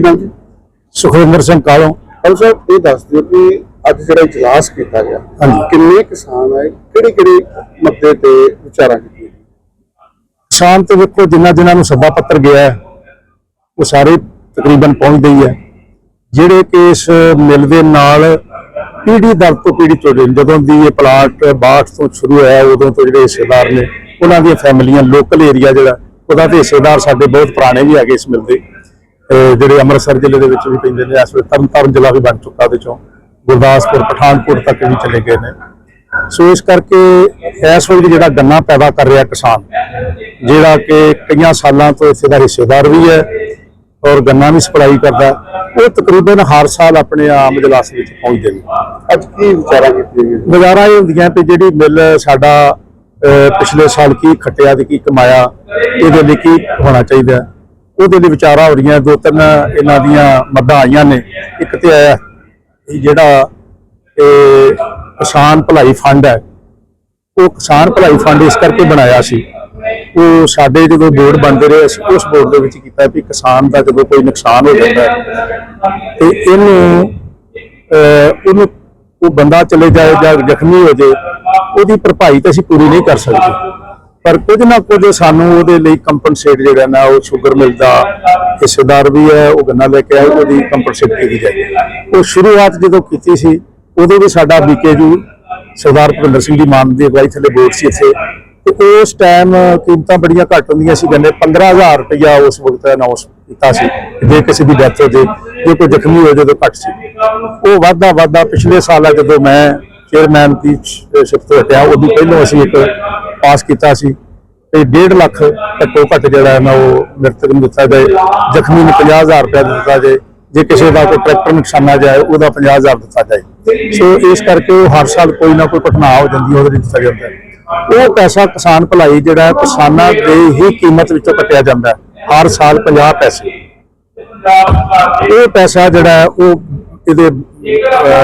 ਕੀ ਨਾਮ ਜੀ। ਸੁਖਵਿੰਦਰ ਸਿੰਘ ਕਾਲੋਂ। ਹਲ ਸਾਹਿਬ ਇਹ ਦੱਸ ਦਿਓ ਕਿ ਅੱਜ ਜਿਹੜਾ ਇਜਲਾਸ ਕੀਤਾ ਗਿਆ। ਕਿੰਨੇ ਕਿਸਾਨ ਆਏ ਕਿਹੜੇ ਕਿਹੜੇ ਮੁੱਦੇ ਤੇ ਵਿਚਾਰਾਂ ਕੀਤੀਆਂ? ਸ਼ਾਮ ਤੇ ਵੇਖੋ ਜਿੰਨਾ ਜਿਨ੍ਹਾਂ ਨੂੰ ਸੱਦਾ ਪੱਤਰ ਗਿਆ ਹੈ, ਉਹ ਸਾਰੇ ਤਕਰੀਬਨ ਪਹੁੰਚਦੇ ਹੀ ਹੈ। ਜਿਹੜੇ ਕਿ ਇਸ ਮਿਲ ਦੇ ਨਾਲ ਪੀੜੀ ਦਰ ਤੋਂ ਪੀੜੀ ਤੋਂ ਜਦੋਂ ਦੀ ਇਹ ਪਲਾਟ ਬਾਠ ਤੋਂ ਸ਼ੁਰੂ ਹੋਇਆ ਉਦੋਂ ਤੋਂ ਜਿਹੜੇ ਹਿੱਸੇਦਾਰ ਨੇ ਉਹਨਾਂ ਦੀਆਂ ਫੈਮਲੀਆਂ ਲੋਕਲ ਏਰੀਆ ਜਿਹੜਾ ਉਹਦਾ ਤੇ ਹਿੱਸੇਦਾਰ ਸਾਡੇ ਬਹੁਤ ਪੁਰਾਣੇ ਵੀ ਹੈਗੇ ਇਸ ਮਿਲ ਦੇ। ਜਿਹੜੇ ਅੰਮ੍ਰਿਤਸਰ ਜ਼ਿਲ੍ਹੇ ਦੇ ਵਿੱਚ ਵੀ ਪੈਂਦੇ ਨੇ ਇਸ ਵੇਲੇ ਤਰਨਤਾਰਨ ਜ਼ਿਲ੍ਹਾ ਵੀ ਬਣ ਚੁੱਕਾ ਉਹਦੇ ਚੋਂ। ਗੁਰਦਾਸਪੁਰ ਪਠਾਨਕੋਟ ਤੱਕ ਵੀ ਚਲੇ ਗਏ ਨੇ। ਸੋ ਇਸ ਕਰਕੇ ਇਸ ਵੇਲੇ ਜਿਹੜਾ ਗੰਨਾ ਪੈਦਾ ਕਰ ਰਿਹਾ ਕਿਸਾਨ ਜਿਹੜਾ ਕਿ ਕਈਆਂ ਸਾਲਾਂ ਤੋਂ ਇਸੇ ਦਾ ਹਿੱਸੇਦਾਰ ਵੀ ਹੈ ਔਰ ਗੰਨਾ ਵੀ ਸਪਲਾਈ ਕਰਦਾ ਉਹ ਤਕਰੀਬਨ ਹਰ ਸਾਲ ਆਪਣੇ ਆਮ ਇਜਲਾਸ ਵਿੱਚ ਪਹੁੰਚਦੇ ਨੇ। ਅੱਜ ਕੀ ਵਿਚਾਰਾਂ ਕੀਤੀਆਂ ਗਈਆਂ? ਗੁਜ਼ਾਰਾ ਇਹ ਹੁੰਦੀਆਂ ਵੀ ਜਿਹੜੀ ਮਿਲ ਸਾਡਾ ਪਿਛਲੇ ਸਾਲ ਕੀ ਖੱਟਿਆ ਤੇ ਕੀ ਕਮਾਇਆ ਇਹਦੇ ਲਈ ਕੀ ਹੋਣਾ ਚਾਹੀਦਾ? ਉਹਦੇ ਲਈ ਵਿਚਾਰਾਂ ਹੋ ਰਹੀਆਂ, ਦੋ ਤਿੰਨ ਇਹਨਾਂ ਦੀਆਂ ਮੱਦਾਂ ਆਈਆਂ ਨੇ। ਇੱਕ ਤੇ ਆਇਆ ਜਿਹੜਾ ਇਹ ਕਿਸਾਨ ਭਲਾਈ ਫੰਡ ਹੈ, ਉਹ ਕਿਸਾਨ ਭਲਾਈ ਫੰਡ ਇਸ ਕਰਕੇ ਬਣਾਇਆ ਸੀ। ਉਹ ਸਾਡੇ ਜਦੋਂ ਬੋਰਡ ਬਣਦੇ ਰਹੇ, ਅਸੀਂ ਉਸ ਬੋਰਡ ਦੇ ਵਿੱਚ ਕੀਤਾ ਵੀ ਕਿਸਾਨ ਦਾ ਜਦੋਂ ਕੋਈ ਨੁਕਸਾਨ ਹੋ ਜਾਂਦਾ ਹੈ, ਤੇ ਇਹਨੂੰ ਉਹਨੂੰ ਉਹ ਬੰਦਾ ਚਲੇ ਜਾਏ ਜਾਂ ਜ਼ਖਮੀ ਹੋ ਜਾਏ, ਉਹਦੀ ਭਰਪਾਈ ਤਾਂ ਅਸੀਂ ਪੂਰੀ ਨਹੀਂ ਕਰ ਸਕਦੇ। ਪਰ ਕੁਝ ਨਾ ਕੁਝ ਸਾਨੂੰ ਉਹਦੇ ਲਈ ਕੰਪਨਸੇਟ ਜਿਹੜਾ ਨਾ ਉਹ ਸ਼ੂਗਰ ਮਿਲ ਦਾ ਹਿੱਸੇਦਾਰ ਵੀ ਹੈ, ਉਹ ਗੰਨਾ ਲੈ ਕੇ ਆਏ, ਉਹਦੀ ਕੰਪਨਸੇਟ ਕੀਤੀ ਜਾਏ। ਉਹ ਸ਼ੁਰੂਆਤ ਜਦੋਂ ਕੀਤੀ ਸੀ, ਉਦੋਂ ਵੀ ਸਾਡਾ ਬੀਕੇਯੂ ਸਰਦਾਰ ਭੁਪਿੰਦਰ ਸਿੰਘ ਦੀ ਮਾਨ ਦੀ ਅਗਵਾਈ ਥੱਲੇ ਬੋਰਡ ਸੀ ਇੱਥੇ। ਤੇ ਉਸ ਟਾਈਮ ਕੀਮਤਾਂ ਬੜੀਆਂ ਘੱਟ ਹੁੰਦੀਆਂ ਸੀ, ਕਹਿੰਦੇ 15000 ਰੁਪਇਆ ਉਸ ਵਕਤ ਅਨਾਉਂਸ ਕੀਤਾ ਸੀ, ਜੇ ਕਿਸੇ ਦੀ ਡੈਥ ਹੋ ਜੇ ਜੇ ਕੋਈ ਜ਼ਖਮੀ ਹੋ ਜਾਏ ਤਾਂ ਘੱਟ ਸੀ। ਉਹ ਵਾਧਾ ਵਾਧਾ ਪਿਛਲੇ ਸਾਲ ਆ ਜਦੋਂ ਮੈਂ ਚੇਅਰਮੈਨ ਦੀ ਸ਼ਿਫਟ ਹਟਿਆ, ਉਦੋਂ ਪਹਿਲਾਂ ਅਸੀਂ ਇੱਕ ਪਾਸ ਕੀਤਾ ਸੀ ਤੇ 1.5 ਲੱਖ ਘੱਟੋ ਘੱਟ ਜਿਹੜਾ ਹੈ ਨਾ ਉਹ ਮ੍ਰਿਤਕ ਨੂੰ ਦਿੱਤਾ ਜਾਏ, ਜ਼ਖਮੀ ਨੂੰ 50000 ਰੁਪਏ ਦਿੱਤਾ ਜਾਏ, ਜੇ ਕਿਸੇ ਦਾ ਕੋਈ ਟਰੈਕਟਰ ਨੁਕਸਾਨਾ ਜਾਏ, ਉਹਦਾ 50000 ਦਿੱਤਾ ਜਾਏ। ਸੋ ਇਸ ਕਰਕੇ ਉਹ ਹਰ ਸਾਲ ਕੋਈ ਨਾ ਕੋਈ ਘਟਨਾ ਹੋ ਜਾਂਦੀ ਹੈ, ਉਹਦੇ ਵਿੱਚ ਦਿੱਤਾ ਜਾਂਦਾ ਉਹ ਪੈਸਾ ਕਿਸਾਨ ਭਲਾਈ ਜਿਹੜਾ ਕਿਸਾਨਾਂ ਦੇ ਹੀ ਕੀਮਤ ਵਿੱਚੋਂ ਕੱਟਿਆ ਜਾਂਦਾ ਹੈ। ਹਰ ਸਾਲ 50 ਪੈਸੇ। ਇਹ ਪੈਸਾ ਜਿਹੜਾ ਉਹ ਇਹਦੇ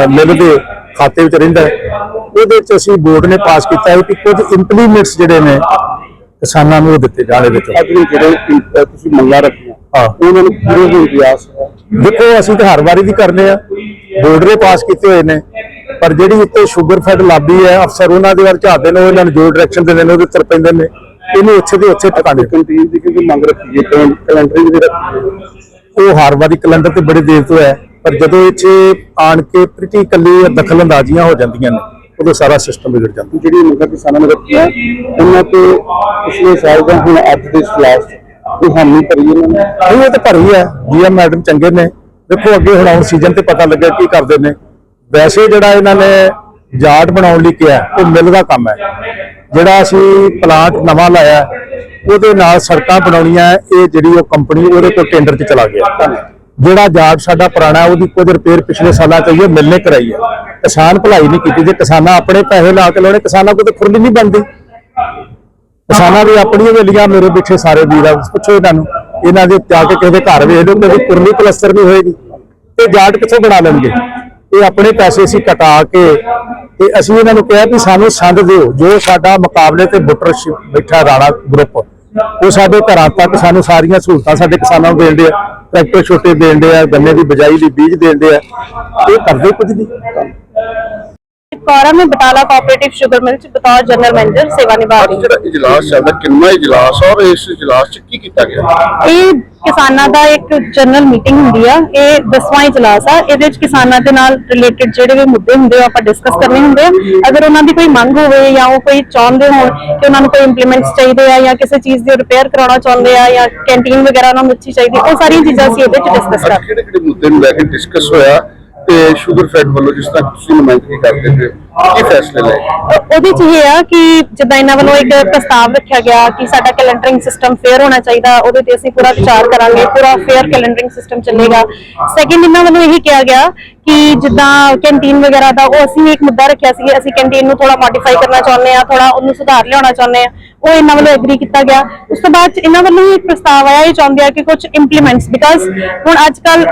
ਮਿਲ ਦੇ ਖਾਤੇ ਵਿੱਚ ਰਹਿੰਦਾ ਹੈ। ਉਹਦੇ ਵਿੱਚ ਅਸੀਂ ਬੋਰਡ ਨੇ ਪਾਸ ਕੀਤਾ ਹੈ ਕਿ ਕੁਝ ਇੰਪਲੀਮੈਂਟਸ ਜਿਹੜੇ ਨੇ ਕਿਸਾਨਾਂ ਨੂੰ ਉਹ ਦਿੱਤੇ ਜਾਣੇ ਵਿੱਚ ਅੱਜ ਵੀ ਜਿਹੜੇ ਤੁਸੀਂ ਮੰਗਾਂ ਰੱਖੀਆਂ ਹਾਂ। ਉਹਨਾਂ ਨੂੰ ਪੂਰੇ ਦੇਖੋ ਅਸੀਂ ਤਾਂ ਹਰ ਵਾਰੀ ਦੀ ਕਰਨੇ ਆ ਬੋਰਡ ਨੇ ਪਾਸ ਕੀਤੇ ਹੋਏ ਨੇ ਪਰ ਜਿਹੜੀ ਉੱਤੇ ਸ਼ੂਗਰ ਫੈਡ ਲਾਬੀ ਹੈ ਅਫਸਰ ਉਹਨਾਂ ਦੇ ਵੱਲ ਝਾੜਦੇ ਨੇ ਉਹ ਇਹਨਾਂ ਨੂੰ ਜੋ ਡਾਇਰੈਕਸ਼ਨ ਦਿੰਦੇ ਨੇ ਉਹਦੇ ਉੱਤੇ ਪੈਂਦੇ ਨੇ। ਇਹਨੂੰ ਉੱਥੇ ਦੇ ਉੱਥੇ ਟਿਕਾਣੇ ਕੰਟੀਨ ਦੀ ਕਿਉਂਕਿ ਮੰਗ ਰੱਖੀ ਹੈ ਕੈਲੰਡਰ ਵੀ ਰੱਖੀ ਉਹ ਹਰ ਵਾਰੀ ਕੈਲੰਡਰ ਤੇ ਬੜੇ ਦੇਰ ਤੋਂ ਹੈ ਪਰ ਜਦੋਂ ਇੱਥੇ ਆਣ ਕੇ ਪ੍ਰੀਟੀ ਕੱਲੀ ਦਖਲ ਅੰਦਾਜ਼ੀਆਂ ਹੋ ਜਾਂਦੀਆਂ ਨੇ ਉਦੋਂ ਸਾਰਾ ਸਿਸਟਮ ਵਿਗੜ ਜਾਂਦਾ। ਜਿਹੜੀ ਮੰਗਾਂ ਕਿਸਾਨਾਂ ਨੇ ਰੱਖੀਆਂ, ਉਹਨਾਂ ਤੇ ਪਿਛਲੇ ਸਾਲ ਦਾ ਹੁਣ ਅੱਜ ਦੇ ਸਲਾਸ ਉਹ ਹਾਮੀ ਭਰੀ ਇਹਨਾਂ ਨੇ। ਨਹੀਂ ਇਹ ਤਾਂ ਭਰੀ ਹੈ ਜੀਐਮ ਮੈਡਮ ਚੰਗੇ ਨੇ। ਦੇਖੋ, ਅੱਗੇ ਹੁਣ ਆਉਣ ਸੀਜ਼ਨ ਤੇ ਪਤਾ ਲੱਗਿਆ ਕੀ ਕਰਦੇ ਨੇ। ਵੈਸੇ ਜਿਹੜਾ ਇਹਨਾਂ ਨੇ ਜਾਟ ਬਣਾਉਣ ਲਈ ਕਿਹਾ, ਉਹ ਮਿਲ ਦਾ ਕੰਮ ਹੈ। ਜਿਹੜਾ ਅਸੀਂ ਪਲਾਂਟ ਨਵਾਂ ਲਾਇਆ, ਉਹਦੇ ਨਾਲ ਸੜਕਾਂ ਬਣਾਉਣੀਆਂ, ਇਹ ਜਿਹੜੀ ਉਹ ਕੰਪਨੀ ਉਹਦੇ ਕੋਲ ਟੈਂਡਰ 'ਚ ਚਲਾ ਗਿਆ। ਧੰਨਵਾਦ ਜਿਹੜਾ ਜਾਟ ਸਾਡਾ ਪੁਰਾਣਾ ਉਹਦੀ ਕੁਝ ਰਿਪੇਅਰ ਪਿਛਲੇ ਸਾਲਾਂ ਤੋਂ ਮਿਲਨੇ ਕਰਾਈ ਹੈ। ਕਿਸਾਨ ਭਲਾਈ ਨਹੀਂ ਕੀਤੀ ਜੇ, ਕਿਸਾਨਾਂ ਆਪਣੇ ਪੈਸੇ ਲਾ ਕੇ ਲਾਉਣੇ, ਕਿਸਾਨਾਂ ਕੋਲ ਤਾਂ ਖੁਰਲੀ ਨਹੀਂ ਬਣਦੀ। ਕਿਸਾਨਾਂ ਦੀ ਆਪਣੀ ਹਵੇਲੀਆਂ ਮੇਰੇ ਪਿੱਛੇ ਸਾਰੇ ਵੀਰ ਆ, ਪੁੱਛੋ ਇਹਨਾਂ ਨੂੰ। ਇਹਨਾਂ ਦੇ ਜਾ ਕੇ ਕਿਸੇ ਦੇ ਘਰ ਵੇਖ ਲਓ ਕਿ ਕੁਰਲੀ ਪਲਸਤਰ ਨਹੀਂ ਹੋਏਗੀ। ਤੇ ਜਾਟ ਕਿੱਥੋਂ ਬਣਾ ਲੈਣਗੇ? ਇਹ ਆਪਣੇ ਪੈਸੇ ਅਸੀਂ ਕਟਾ ਕੇ ਤੇ ਅਸੀਂ ਇਹਨਾਂ ਨੂੰ ਕਿਹਾ ਵੀ ਸਾਨੂੰ ਸੰਦ ਦਿਓ, ਜੋ ਸਾਡਾ ਮੁਕਾਬਲੇ ਤੇ ਬੁੱਟਰ ਬੈਠਾ ਰਾਣਾ ਗਰੁੱਪ ਉਹ ਸਾਡੇ ਘਰਾਂ ਤੱਕ ਸਾਨੂੰ ਸਾਰੀਆਂ ਸਹੂਲਤਾਂ ਸਾਡੇ ਕਿਸਾਨਾਂ ਨੂੰ ਦੇਣ ਦੇ ਆ। ਟਰੈਕਟਰ ਛੋਟੇ ਦੇਣ ਦੇ ਆ, ਗੰਨੇ ਦੀ ਬਿਜਾਈ ਲਈ ਬੀਜ ਦੇਣ ਦੇ ਆ। ਇਹ ਕਰਦੇ ਕੁਝ ਨਹੀਂ। ਕੌਰਾ ਮੈਂ ਬਟਾਲਾ ਕੋਆਪਰੇਟਿਵ ਸ਼ੂਗਰ ਮਿਲ ਚ ਬਤੌਰ ਜਨਰਲ ਮੈਨੇਜਰ ਸੇਵਾ ਨਿਭਾ ਰਹੀ ਹਾਂ। ਜਿਹੜਾ ਇਜਲਾਸ ਚੱਲਦਾ ਕਿੰਨਾ ਇਜਲਾਸ ਆ ਇਸ ਇਜਲਾਸ 'ਚ ਕੀ ਕੀਤਾ ਗਿਆ? ਇਹ ਕਿਸਾਨਾਂ ਦਾ ਇੱਕ ਜਨਰਲ ਮੀਟਿੰਗ ਹੁੰਦੀ ਆ ਇਹ 10ਵਾਂ ਇਜਲਾਸ ਆ। ਇਹਦੇ ਵਿੱਚ ਕਿਸਾਨਾਂ ਦੇ ਨਾਲ ਰਿਲੇਟਡ ਜਿਹੜੇ ਵੀ ਮੁੱਦੇ ਹੁੰਦੇ ਆ ਆਪਾਂ ਡਿਸਕਸ ਕਰਨੇ ਹੁੰਦੇ ਆ। ਅਗਰ ਉਹਨਾਂ ਦੀ ਕੋਈ ਮੰਗ ਹੋਵੇ ਜਾਂ ਉਹ ਕੋਈ ਚਾਹੁੰਦੇ ਹੋਣ ਕਿ ਉਹਨਾਂ ਨੂੰ ਕੋਈ ਇੰਪਲੀਮੈਂਟਸ ਚਾਹੀਦੇ ਆ ਜਾਂ ਕਿਸੇ ਚੀਜ਼ ਦੀ ਰਿਪੇਅਰ ਕਰਾਉਣਾ ਚਾਹੁੰਦੇ ਆ ਜਾਂ ਕੈਂਟੀਨ ਵਗੈਰਾ ਉਹਨਾਂ ਨੂੰ ਚਾਹੀਦੀ ਉਹ ਸਾਰੀਆਂ ਚੀਜ਼ਾਂ ਅਸੀਂ ਇਹਦੇ ਵਿੱਚ ਡਿਸਕਸ ਕਰਾਂਗੇ ਕਿਹੜੇ ਕਿਹੜੇ ਮੁੱਦੇ ਨੂੰ ਲੈ ਕੇ ਡਿਸਕਸ ਹੋਇਆ? ਤੇ ਸ਼ੂਗਰ ਫੈਡ ਵੱਲੋਂ ਜਿਸ ਤਰ੍ਹਾਂ ਤੁਸੀਂ ਨੁਮਾਇੰਦਗੀ ਕਰਦੇ ਪਏ ਕੀ ਫੈਸਲੇ ਲਏ? ਉਹਦੇ ਚ ਇਹ ਆ ਕਿ ਜਿੱਦਾਂ ਇਹਨਾਂ ਵੱਲੋਂ ਇੱਕ ਪ੍ਰਸਤਾਵ ਰੱਖਿਆ ਗਿਆ ਕਿ ਸਾਡਾ ਕੈਲੰਡਰਿੰਗ ਸਿਸਟਮ ਫੇਅਰ ਹੋਣਾ ਚਾਹੀਦਾ, ਉਹਦੇ ਤੇ ਅਸੀਂ ਪੂਰਾ ਵਿਚਾਰ ਕਰਾਂਗੇ, ਪੂਰਾ ਫੇਅਰ ਕੈਲੰਡਰਿੰਗ ਸਿਸਟਮ ਚੱਲੇਗਾ। ਸੈਕਿੰਡ ਇਹਨਾਂ ਵੱਲੋਂ ਇਹ ਕਿਹਾ ਗਿਆ ਕਿ ਜਿੱਦਾਂ ਕੈਂਟੀਨ ਵਗੈਰਾ ਦਾ, ਉਹ ਅਸੀਂ ਇੱਕ ਮੁੱਦਾ ਰੱਖਿਆ ਸੀ, ਅਸੀਂ ਕੈਂਟੀਨ ਨੂੰ ਥੋੜਾ ਮੋਡੀਫਾਈ ਕਰਨਾ ਚਾਹੁੰਦੇ ਆ ਥੋੜਾ ਉਹਨੂੰ ਸੁਧਾਰ ਲਿਆਉਣਾ ਚਾਹੁੰਦੇ ਆ ਉਹ ਇਹਨਾਂ ਵੱਲੋਂ ਐਗਰੀ ਕੀਤਾ ਗਿਆ। ਉਸ ਤੋਂ ਬਾਅਦ ਇਹਨਾਂ ਵੱਲੋਂ ਵੀ ਇੱਕ ਪ੍ਰਸਤਾਵ ਆਇਆ, ਇਹ ਚਾਹੁੰਦੇ ਆ ਕਿ ਕੁਝ ਇੰਪਲੀਮੈਂਟਸ ਬਿਕਾਜ਼ ਹੁਣ ਅੱਜ ਕੱਲ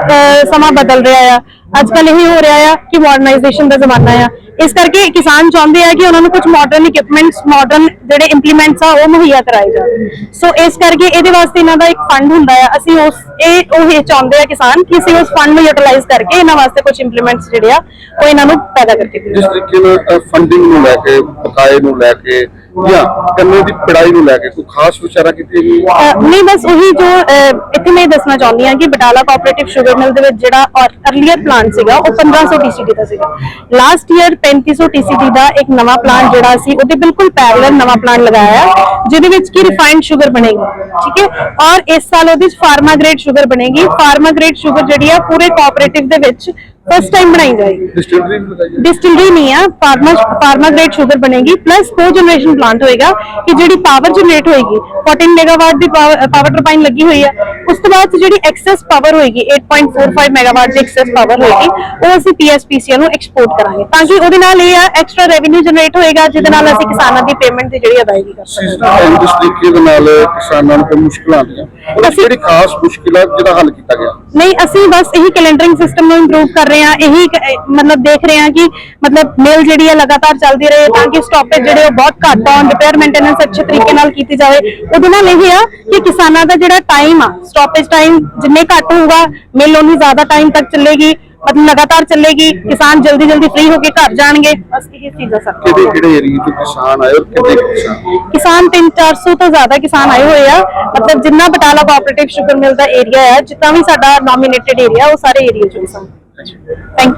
ਸਮਾਂ ਬਦਲ ਰਿਹਾ ਆ। ਅੱਜ ਕੱਲ ਇਹ ਹੋ ਰਿਹਾ ਆ ਕਿ ਮਾਡਰਨਾਈਜੇਸ਼ਨ ਦਾ ਜ਼ਮਾਨਾ ਆ। ਇਸ ਕਰਕੇ ਕਿਸਾਨ ਚਾਹੁੰਦੇ ਆ ਕਿ ਉਹਨਾਂ ਨੂੰ ਕੁਝ ਮਾਡਰਨ ਇਕਵਿਪਮੈਂਟਸ ਮਾਡਰਨ ਜਿਹੜੇ ਇੰਪਲੀਮੈਂਟਸ ਆ, ਉਹ ਮੁਹੱਈਆ ਕਰਾਏ ਜਾਣ। ਸੋ ਇਸ ਕਰਕੇ ਇਹਦੇ ਵਾਸਤੇ ਇਹਨਾਂ ਦਾ ਇੱਕ ਫੰਡ ਹੁੰਦਾ ਆ। ਅਸੀਂ ਉਸ, ਇਹ, ਉਹ ਇਹ ਚਾਹੁੰਦੇ ਆ ਕਿਸਾਨ ਕਿ ਅਸੀਂ ਉਸ ਫੰਡ ਨੂੰ ਯੂਟਿਲਾਈਜ਼ ਕਰਕੇ ਇਹਨਾਂ ਵਾਸਤੇ ਕੁਝ ਇੰਪਲੀਮੈਂਟਸ ਜਿਹੜੇ ਆ, ਉਹ ਇਹਨਾਂ ਨੂੰ ਪੈਦਾ ਕਰਕੇ ਦੇਈਏ ਜਿਸ ਤਰੀਕੇ ਨਾਲ ਫੰਡਿੰਗ ਨੂੰ ਲੈ ਕੇ, ਬਕਾਏ ਨੂੰ ਲੈ ਕੇ ਜਾਂ ਗੰਨੇ ਦੀ ਪੜਾਈ ਨੂੰ ਲੈ ਕੇ ਕੋਈ ਖਾਸ ਵਿਚਾਰਾ ਕੀਤੀ ਅਹ ਨਹੀਂ ਬਸ ਉਹੀ ਜੋ ਅਹ ਇੱਥੇ ਮੈਂ ਇਹ ਦੱਸਣਾ ਚਾਹੁੰਦੀ ਹਾਂ ਕਿ ਬਟਾਲਾ ਕੋਆਪਰੇਟਿਵ ਸ਼ੂਗਰ ਮਿਲ ਦੇ ਵਿੱਚ ਜਿਹੜਾ ਅਰਲੀਅਰ ਪਲਾਂਟ ਸੀਗਾ ਉਹ 1500 TCD ਦਾ ਸੀਗਾ। ਲਾਸਟ ਈਅਰ 3500 TCD ਦਾ ਇੱਕ ਨਵਾਂ ਪਲਾਂਟ ਜਿਹੜਾ ਸੀ ਉਹਦੇ ਬਿਲਕੁਲ ਪੈਰਲਲ ਨਵਾਂ ਪਲਾਂਟ ਲਗਾਇਆ ਹੈ, ਜਿਹਦੇ ਵਿੱਚ ਕੀ ਰਿਫਾਈਨਡ ਸ਼ੂਗਰ ਬਣੇਗੀ ਠੀਕ ਹੈ? ਔਰ ਇਸ ਸਾਲ ਉਹਦੇ ਵਿੱਚ ਫਾਰਮਾ ਗ੍ਰੇਡ ਸ਼ੂਗਰ ਬਣੇਗੀ। ਫਾਰਮਾ ਗ੍ਰੇਡ ਸ਼ੂਗਰ ਜਿਹੜੀ ਆ ਪੂਰੇ ਕੋਆਪਰੇਟਿਵ ਦੇ ਵਿੱਚ ਫਸਟ ਟਾਈਮ ਬਣਾਈ ਜਾਏਗੀ ਡਿਸਟਿਲਰੀ ਵੀ ਲਗਾਈ ਹੈ डिस्टिलरी नहीं है फार्मा फार्मा ग्रेड शुगर बनेगी प्लस को जनरेशन प्लांट होएगा कि ਜਿਹੜੀ ਪਾਵਰ ਜਨਰੇਟ ਹੋਏਗੀ 14 ਮੈਗਾਵਾਟ ਦੀ ਪਾਵਰ ਟਰਬਾਈਨ ਲੱਗੀ ਹੋਈ ਹੈ ਉਸ ਤੋਂ ਬਾਅਦ ਜਿਹੜੀ ਐਕਸੈਸ ਪਾਵਰ ਹੋਏਗੀ 8.45 ਮੈਗਾਵਾਟ ਦੀ ਐਕਸੈਸ ਪਾਵਰ ਹੋਏਗੀ ਉਹ ਅਸੀਂ ਪੀਐਸਪੀਸੀਐਲ ਨੂੰ ਐਕਸਪੋਰਟ ਕਰਾਂਗੇ ਤਾਂ ਕਿ ਉਹਦੇ ਨਾਲ ਇਹ ਆ ਐਕਸਟਰਾ ਰੈਵਨਿਊ ਜਨਰੇਟ ਹੋਏਗਾ ਜਿਹਦੇ ਨਾਲ ਅਸੀਂ ਕਿਸਾਨਾਂ ਦੀ ਪੇਮੈਂਟ ਦੀ ਜਿਹੜੀ ਅਦਾਇਗੀ ਕਰ ਸਕਦੇ ਸੀਜ਼ਨਲ ਟਾਈਮ ਜਿਸ ਤਰੀਕੇ ਦੇ ਨਾਲ ਕਿਸਾਨਾਂ ਨੂੰ ਕੋਈ ਮੁਸ਼ਕਲਾਂ ਆਉਂਦੀਆਂ ਉਹਦੀ ਅਸੀਂ- ਜਿਹੜੀ ਖਾਸ ਮੁਸ਼ਕਿਲ ਹੈ ਜਿਹਦਾ ਹੱਲ ਕੀਤਾ ਗਿਆ ਨਹੀਂ ਅਸੀਂ ਬਸ ਇਹੀ ਕੈਲੰਡਰਿੰਗ ਸਿਸਟਮ ਨੂੰ ਇੰਪਰੂਵ ਕਰ ਰਹੇ ਹਾਂ ਇਹੀ ਮਤਲਬ ਦੇਖ ਰਹੇ ਹਾਂ ਕਿ ਮਤਲਬ ਮੇਲ ਜਿਹੜੀ ਹੈ ਲਗਾਤਾਰ ਚੱਲਦੀ ਰਹੇ ਤਾਂ ਕਿ ਸਟਾਪੇਜ ਜਿਹੜੇ ਉਹ ਬਹੁਤ ਘੱਟ ਹੋਣ ਰਿਪੇਅਰ ਮੇਨਟੇਨੈਂਸ ਅੱਛੇ ਤਰੀਕੇ ਨਾਲ ਕੀਤੀ ਜਾਵੇ। ਉਹਦੇ ਨਾਲ ਇਹ ਆ ਕਿ ਕਿਸਾਨਾਂ ਦਾ ਜਿਹੜਾ ਟਾਈਮ ਆ ਸਟਾਪੇਜ ਟਾਈਮ ਜਿੰਨੇ ਘੱਟ ਹੋਊਗਾ ਮਿਲ ਉਨੀ ਜ਼ਿਆਦਾ ਟਾਈਮ ਤੱਕ ਚੱਲੇਗੀ ਮਤਲਬ ਲਗਾਤਾਰ ਚੱਲੇਗੀ ਕਿਸਾਨ ਜਲਦੀ ਜਲਦੀ ਫ੍ਰੀ ਹੋ ਕੇ ਘਰ ਜਾਣਗੇ। ਬਸ ਇਹ ਚੀਜ਼ਾਂ ਸਰ। ਕਿਹੜੇ ਕਿਹੜੇ ਏਰੀਏ ਤੋਂ ਕਿਸਾਨ ਆਏ ਔਰ ਕਿੰਨੇ ਕਿਸਾਨ? ਕਿਸਾਨ 3-400 ਤੋਂ ਜ਼ਿਆਦਾ ਕਿਸਾਨ ਆਏ ਹੋਏ ਆ। ਮਤਲਬ ਜਿੰਨਾ ਬਟਾਲਾ ਕੋਆਪਰੇਟਿਵ ਸ਼ੂਗਰ ਮਿਲ ਦਾ ਏਰੀਆ ਹੈ ਜਿੱਦਾਂ ਵੀ ਸਾਡਾ ਨੋਮੀਨੇਟਡ ਏਰੀਆ ਉਹ ਸਾਰੇ ਏਰੀਆ ਚੋਂ ਸਨ। Thank you.